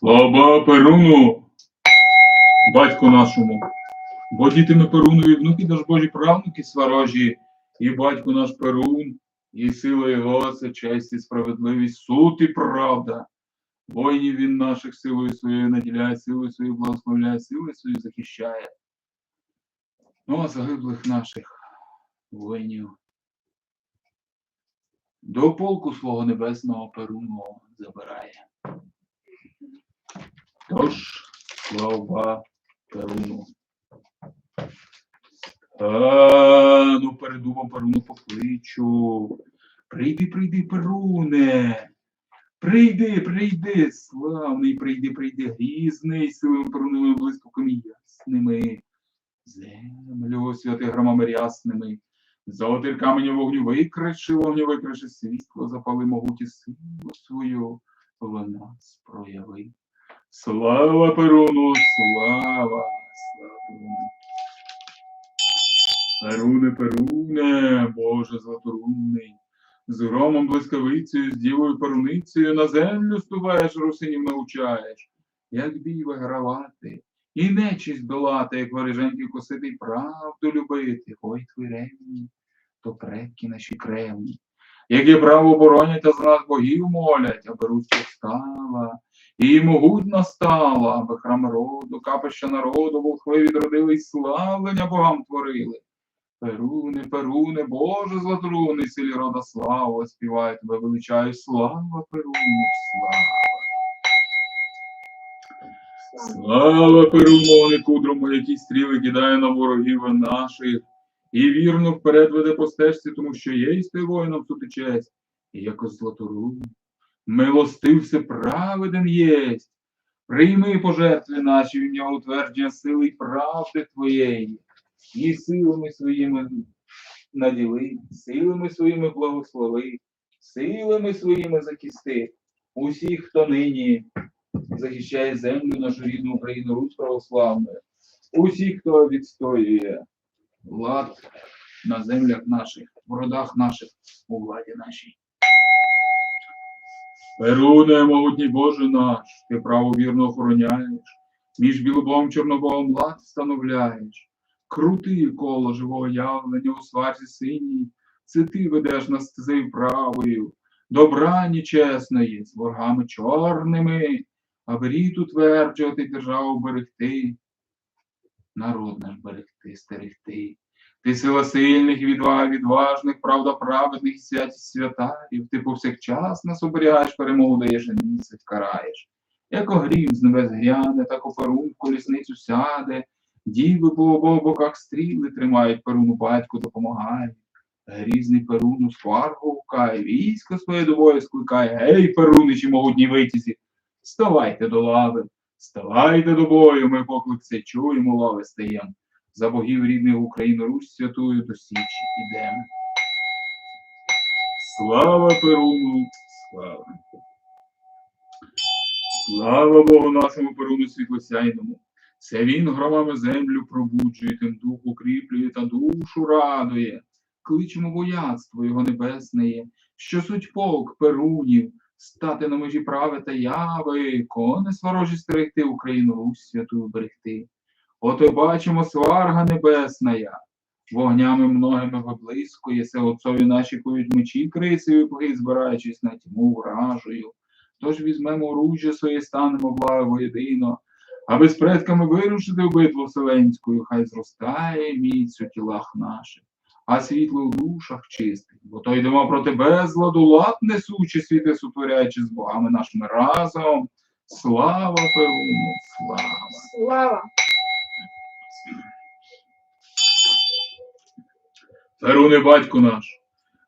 Слава Перуну, батьку нашому, бо діти ми Перунові внуки, даж Божі правнуки сварожі, і батько наш Перун, і сила його це честь і справедливість, суд і правда. Воїнів він наших силою своєю наділяє, силою своєю благословляє, силою своєю захищає. Ну, а загиблих наших воїнів до полку свого небесного Перуну забирає. Тож, слава Перуну. А, ну перед дубом Перуну покличу. Прийди, прийди, Перуне. Прийди, прийди, славний, прийди, прийди, грізний, силами Перуновими блискавками ясними. Землю святи громами рясними. Золотий каменю вогню викриши, вогню викриши, світло запали могуті силу свою в нас прояви. Слава Перуну, слава, слава Перуну. Перуне, Перуне, Боже златорунний, з громом блискавицею, з дівою перуницею на землю ступаєш, русинів научаєш, як бій вигравати, і нечість долати, як вороженьки косити, і правду любити. Ой, твіревні, то предки наші кревні. Які право боронять, а з нас богів молять, аби Русь повстала, і могутна стала, аби храм роду, капища народу, волхви відродили, і славлення богам творили. Перуне, Перуне, Боже златруни, силі рода слава, співає тебе, величаю, слава Перуну, слава. Слава Перуну, кудрому, які стріли кидає на ворогів наших, і вірно вперед веде по стежці, тому що єсть ти воїном тут і честь, і якось златорун. Милостив праведен єсть. Прийми пожертви наші в ім'я утвердження сили й правди твоєї, і силами своїми наділи, силами своїми благослови, силами своїми захисти усіх, хто нині захищає землю нашу рідну Україну Русь православною, усіх, хто відстоює влад на землях наших, в родах наших, у владі нашій. Перуне, могутній Боже наш, ти право вірно охороняєш, між білобом чорнобогом лад встановляєш, крути коло живого явлення у сварці синій, це ти ведеш нас стезею правою, добра нечесної, з ворогами чорними, аби рід утверджувати державу берегти, народ наш берегти, стерегти. Ти сила сильних відважних, правда праведних і святість святарів. Ти повсякчас нас оберігаєш, перемогу даєш, а місяць караєш. Як огрім з небес гряне, так у перун в сяде. Діви по обох боках стріли тримають перуну, батько допомагає. Грізний перун у сваргу гукає, військо своє до бою скликає. Гей, перуничі могутні витязі, ставайте до лави, ставайте до бою, ми поклик це чуємо, лави стаєм. За богів рідних Україну Русь святую до Січі ідемо. Слава Перуну, слава. Слава Богу нашому Перуну світлосяйному. Це він громами землю пробуджує, тим дух укріплює та душу радує. Кличемо вояцтво його небесне, що суть полк Перунів, стати на межі прави та яви, кони сворожі стерегти Україну Русь святую берегти. Ото бачимо сварга небесная, вогнями многими виблискує, се отцові наші кують мечі крисою плги, збираючись на тьму вражою. Тож візьмемо оружжя своє, станемо благо воєдино, аби з предками вирушити в битву вселенську, хай зростає міць у тілах наших, а світло в душах чистих. Бо то йдемо проти безладу, лад несучи, світи сутворяючи з богами нашими разом. Слава Перуну, слава! Слава! Перуне, батько наш,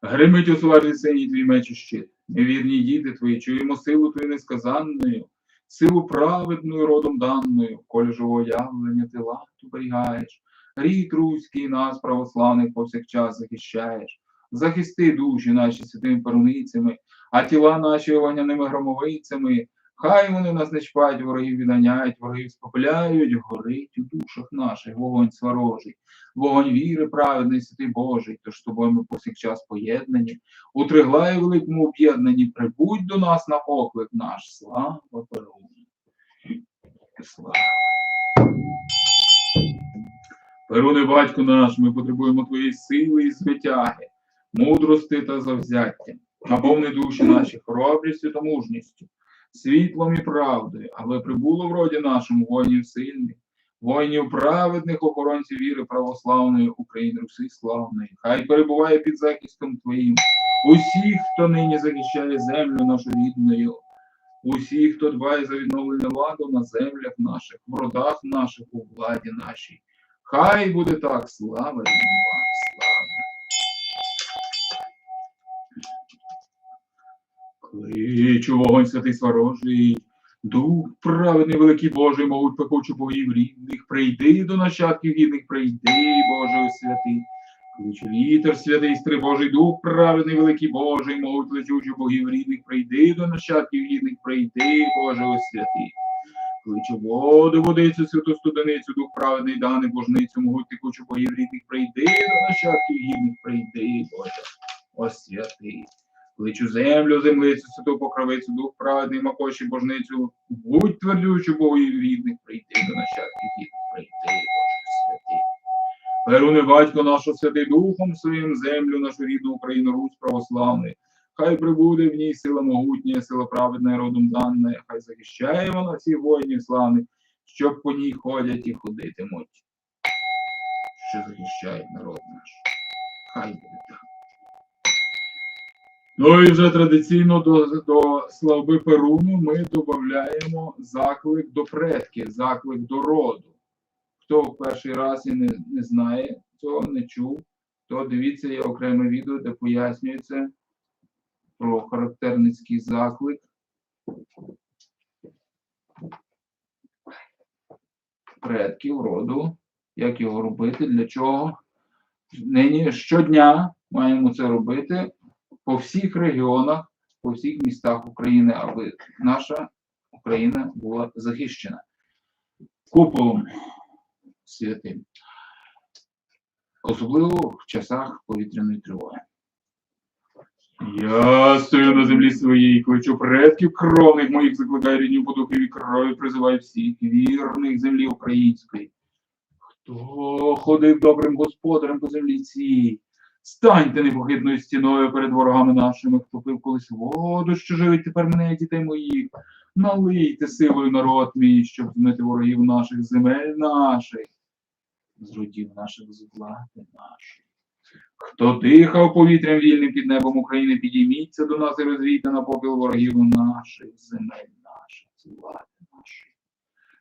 гримить у сварі синій твій меч і щит. Невірні діти твої, чуємо силу твою несказанною, силу праведною родом даною, колі живого явлення ти лад оберігаєш. Рід руський нас, православних, повсякчас захищаєш. Захисти душі наші святими перуницями, а тіла наші вогняними громовицями. Хай вони нас не чпають, ворогів відганяють, ворогів спопиляють, горить у душах наших вогонь сварожий вогонь віри праведний, святий Божий, тож з тобою ми повсякчас поєднані, у триглаї великому об'єднанні, прибудь до нас на поклик наш, слава Перуну. слава. Перуне, батько наш, ми потребуємо твоєї сили і звитяги, мудрости та завзяття. Наповни душі наші хоробрістю та мужністю, світлом і правдою, аби прибуло в роді нашому воїнів сильних, воїнів праведних, охоронців віри православної України, Руси славної. Хай перебуває під захистом Твоїм усіх, хто нині захищає землю нашу рідною, усіх, хто дбає за відновлення ладу на землях наших, в родах наших, у владі нашій. Хай буде так, слава рідним Кличу вогонь святий сворожий, дух праведний великий Божий, могуть пекучу богів рідних, прийди до нащадків гідних, прийди, Боже святий. Кличу вітер святий, стри Божий, дух праведний великий Божий, могуть летючу богів рідних, прийди до нащадків гідних, прийди, Боже святий. Кличу воду, водицю, святу студеницю, дух праведний, даний божницю, могуть текучу богів рідних, прийди до нащадків гідних, прийди, Боже, о святий. Кличу землю, землицю, святу покровицю, дух праведний, макоші божницю, будь твердючу богів рідних, прийди до нащадків гідних, прийди, Боже святий. Перуне батько нашу святий Духом своїм землю, нашу рідну Україну, Русь православний. Хай прибуде в ній сила могутня, сила праведна, родом дана, хай захищає вона всіх воїнів славних, що по ній ходять і ходитимуть, що захищають народ наш. Хай буде так. Ну і вже традиційно до, до слави Перуну ми додаємо заклик до предків, заклик до роду. Хто в перший раз і не, не знає цього, не чув, то дивіться є окреме відео, де пояснюється про характерницький заклик. Предків роду, як його робити, для чого. Нині щодня маємо це робити по всіх регіонах, по всіх містах України, аби наша Україна була захищена куполом святим. Особливо в часах повітряної тривоги. Я стою на землі своїй, кличу предків кровних моїх, закликаю рідню по духові крові, призиваю всіх вірних землі української. Хто ходив добрим господарем по землі цій? Станьте непохитною стіною перед ворогами нашими, хто пив колись воду, що живить тепер мене, дітей моїх. Налийте силою народ мій, щоб змити ворогів наших земель наших, з родів наших з влади нашої. Хто дихав повітрям вільним під небом України, підійміться до нас і розвійте на попіл ворогів наших, земель наших, з влади нашої.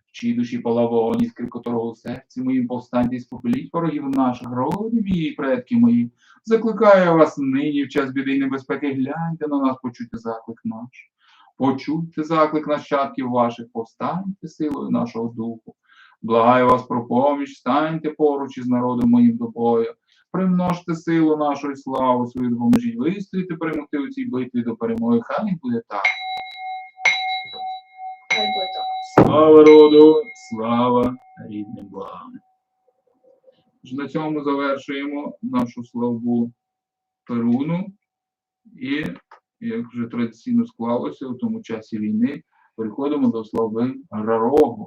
В чиї душі пала вогонь, іскри у серці моїм повстаньте і спопеліть ворогів наших, роди мої, предки мої. Закликаю вас нині в час біди і небезпеки, гляньте на нас, почуйте заклик наш. Почуйте заклик нащадків ваших, повстаньте силою нашого духу. Благаю вас про поміч, станьте поруч із народом моїм до бою. Примножте силу нашої славу, свою допоможіть, вистоїте перемогти у цій битві до перемоги. Хай буде так. Слава роду, слава рідним благам. На цьому завершуємо нашу славу Перуну. І, як вже традиційно склалося у тому часі війни, переходимо до слави Рарогу,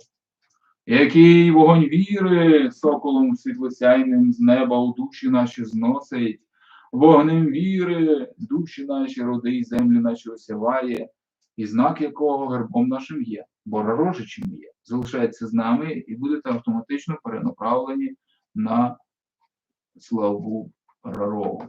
який вогонь віри соколом світлосяйним з неба у душі наші зносить, вогнем віри душі наші роди і землі наші осяває, і знак якого гербом нашим є, бо рарожичем є, залишається з нами і будете автоматично перенаправлені на славу Рарогу.